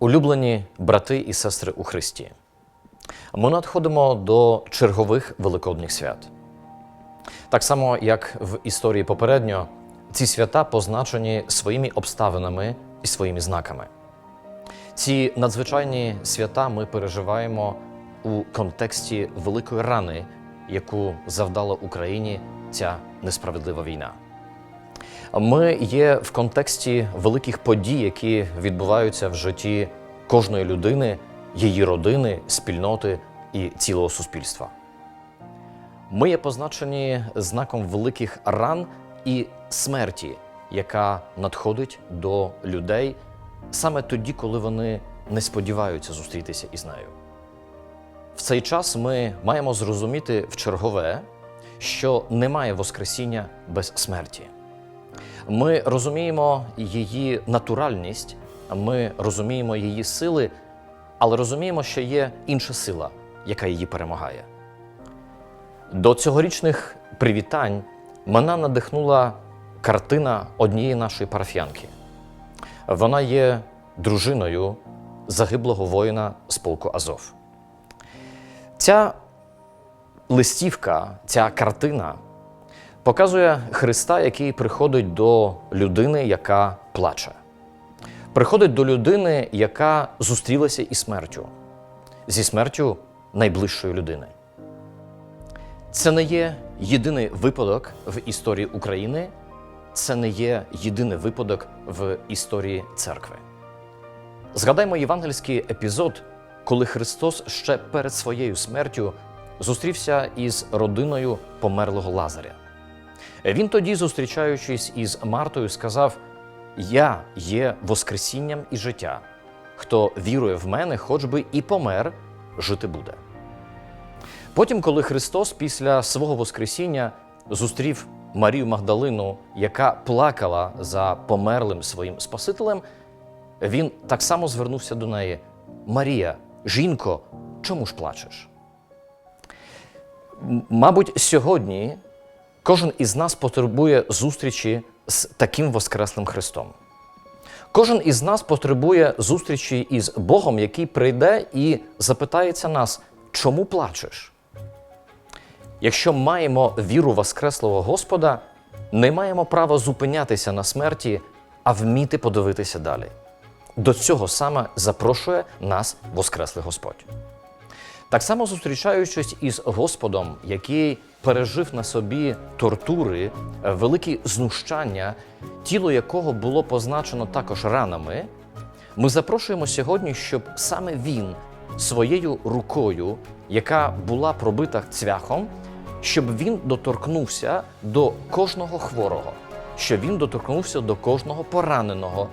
Улюблені брати і сестри у Христі, ми надходимо до чергових великодніх свят. Так само, як в історії попередньо, ці свята позначені своїми обставинами і своїми знаками. Ці надзвичайні свята ми переживаємо у контексті великої рани, яку завдала Україні ця несправедлива війна. Ми є в контексті великих подій, які відбуваються в житті кожної людини, її родини, спільноти і цілого суспільства. Ми є позначені знаком великих ран і смерті, яка надходить до людей саме тоді, коли вони не сподіваються зустрітися із нею. В цей час ми маємо зрозуміти в чергове, що немає Воскресіння без смерті. Ми розуміємо її натуральність, ми розуміємо її сили, але розуміємо, що є інша сила, яка її перемагає. До цьогорічних привітань мене надихнула картина однієї нашої парафіянки. Вона є дружиною загиблого воїна з полку Азов. Ця листівка, ця картина показує Христа, який приходить до людини, яка плаче. Приходить до людини, яка зустрілася із смертю, зі смертю найближчої людини. Це не є єдиний випадок в історії України, це не є єдиний випадок в історії церкви. Згадаймо євангельський епізод, коли Христос ще перед своєю смертю зустрівся із родиною померлого Лазаря. Він тоді, зустрічаючись із Мартою, сказав: Я є Воскресінням і життя. Хто вірує в мене, хоч би і помер, жити буде. Потім, коли Христос після свого Воскресіння зустрів Марію Магдалину, яка плакала за померлим своїм Спасителем, він так само звернувся до неї: Марія, жінко, чому ж плачеш? Мабуть, сьогодні кожен із нас потребує зустрічі з таким Воскреслим Христом. Кожен із нас потребує зустрічі із Богом, який прийде і запитається нас, чому плачеш? Якщо маємо віру Воскреслого Господа, не маємо права зупинятися на смерті, а вміти подивитися далі. До цього саме запрошує нас Воскреслий Господь. Так само зустрічаючись із Господом, який пережив на собі тортури, е, великі знущання, тіло якого було позначено також ранами, ми запрошуємо сьогодні, щоб саме він своєю рукою, яка була пробита цвяхом, щоб він доторкнувся до кожного хворого, щоб він доторкнувся до кожного пораненого,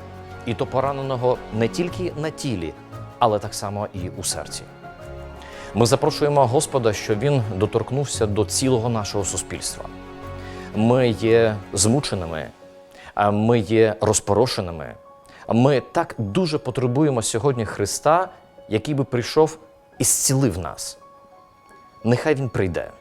і то пораненого не тільки на тілі, але так само і у серці. Ми запрошуємо Господа, щоб Він доторкнувся до цілого нашого суспільства. Ми є змученими, ми є розпорошеними. Ми так дуже потребуємо сьогодні Христа, який би прийшов і зцілив нас. Нехай Він прийде.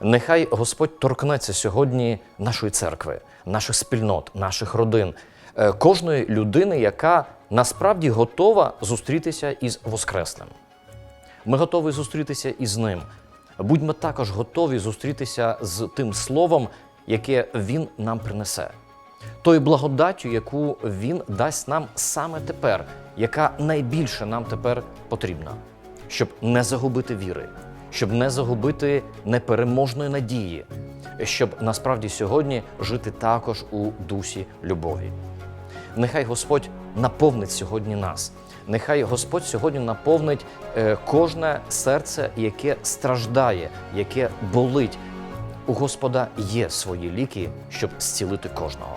Нехай Господь торкнеться сьогодні нашої церкви, наших спільнот, наших родин, е, кожної людини, яка насправді готова зустрітися із Воскреслим. Ми готові зустрітися із ним. Будьмо також готові зустрітися з тим словом, яке він нам принесе, тою благодаттю, яку він дасть нам саме тепер, яка найбільше нам тепер потрібна, щоб не загубити віри, щоб не загубити непереможної надії, щоб насправді сьогодні жити також у дусі любові. Нехай Господь наповнить сьогодні нас. Нехай Господь сьогодні наповнить е, кожне серце, яке страждає, яке болить. У Господа є свої ліки, щоб зцілити кожного.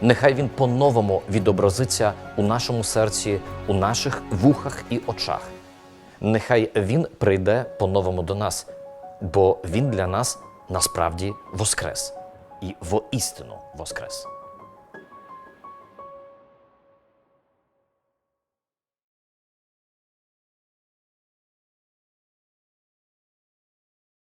Нехай Він по-новому відобразиться у нашому серці, у наших вухах і очах. Нехай Він прийде по-новому до нас, бо Він для нас насправді воскрес і воістину воскрес.